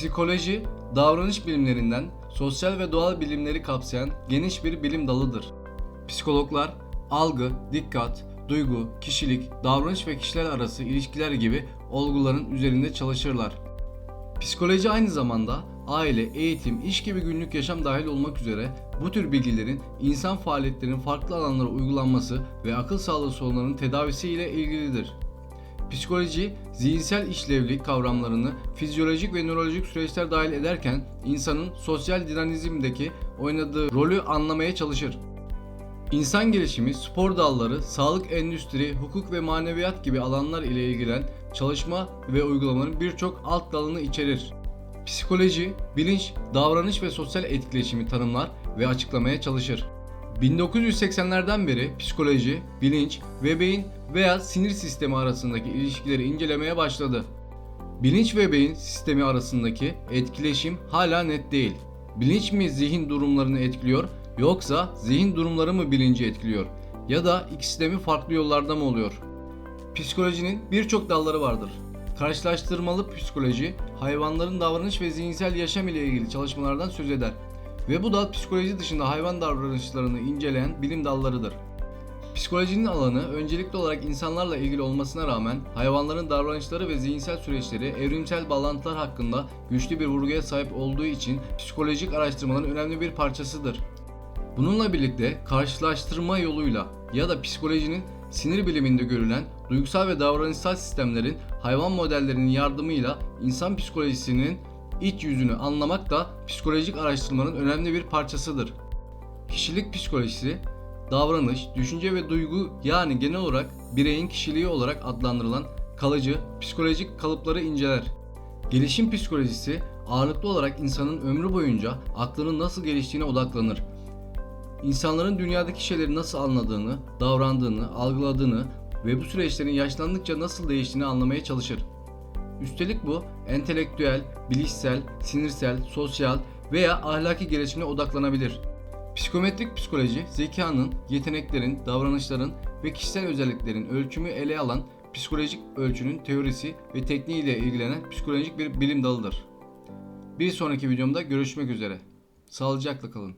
Psikoloji, davranış bilimlerinden sosyal ve doğal bilimleri kapsayan geniş bir bilim dalıdır. Psikologlar algı, dikkat, duygu, kişilik, davranış ve kişiler arası ilişkiler gibi olguların üzerinde çalışırlar. Psikoloji aynı zamanda aile, eğitim, iş gibi günlük yaşam dahil olmak üzere bu tür bilgilerin insan faaliyetlerinin farklı alanlara uygulanması ve akıl sağlığı sorunlarının tedavisi ile ilgilidir. Psikoloji, zihinsel işlevlik kavramlarını fizyolojik ve nörolojik süreçler dahil ederken insanın sosyal dinamizmdeki oynadığı rolü anlamaya çalışır. İnsan gelişimi, spor dalları, sağlık endüstri, hukuk ve maneviyat gibi alanlar ile ilgilen çalışma ve uygulamaların birçok alt dalını içerir. Psikoloji, bilinç, davranış ve sosyal etkileşimi tanımlar ve açıklamaya çalışır. 1980'lerden beri psikoloji, bilinç ve beyin veya sinir sistemi arasındaki ilişkileri incelemeye başladı. Bilinç ve beyin sistemi arasındaki etkileşim hala net değil. Bilinç mi zihin durumlarını etkiliyor yoksa zihin durumları mı bilinci etkiliyor? Ya da ikisi de mi farklı yollarda mı oluyor? Psikolojinin birçok dalları vardır. Karşılaştırmalı psikoloji, hayvanların davranış ve zihinsel yaşam ile ilgili çalışmalardan söz eder. Ve bu dal psikoloji dışında hayvan davranışlarını inceleyen bilim dallarıdır. Psikolojinin alanı öncelikli olarak insanlarla ilgili olmasına rağmen hayvanların davranışları ve zihinsel süreçleri evrimsel bağlantılar hakkında güçlü bir vurguya sahip olduğu için psikolojik araştırmaların önemli bir parçasıdır. Bununla birlikte karşılaştırma yoluyla ya da psikolojinin sinir biliminde görülen duygusal ve davranışsal sistemlerin hayvan modellerinin yardımıyla insan psikolojisinin iç yüzünü anlamak da psikolojik araştırmanın önemli bir parçasıdır. Kişilik psikolojisi, davranış, düşünce ve duygu yani genel olarak bireyin kişiliği olarak adlandırılan kalıcı psikolojik kalıpları inceler. Gelişim psikolojisi ağırlıklı olarak insanın ömrü boyunca aklının nasıl geliştiğine odaklanır. İnsanların dünyadaki şeyleri nasıl anladığını, davrandığını, algıladığını ve bu süreçlerin yaşlandıkça nasıl değiştiğini anlamaya çalışır. Üstelik bu entelektüel, bilişsel, sinirsel, sosyal veya ahlaki gelişimine odaklanabilir. Psikometrik psikoloji, zekanın, yeteneklerin, davranışların ve kişisel özelliklerin ölçümü ele alan psikolojik ölçünün teorisi ve tekniğiyle ilgilenen psikolojik bir bilim dalıdır. Bir sonraki videomda görüşmek üzere. Sağlıcakla kalın.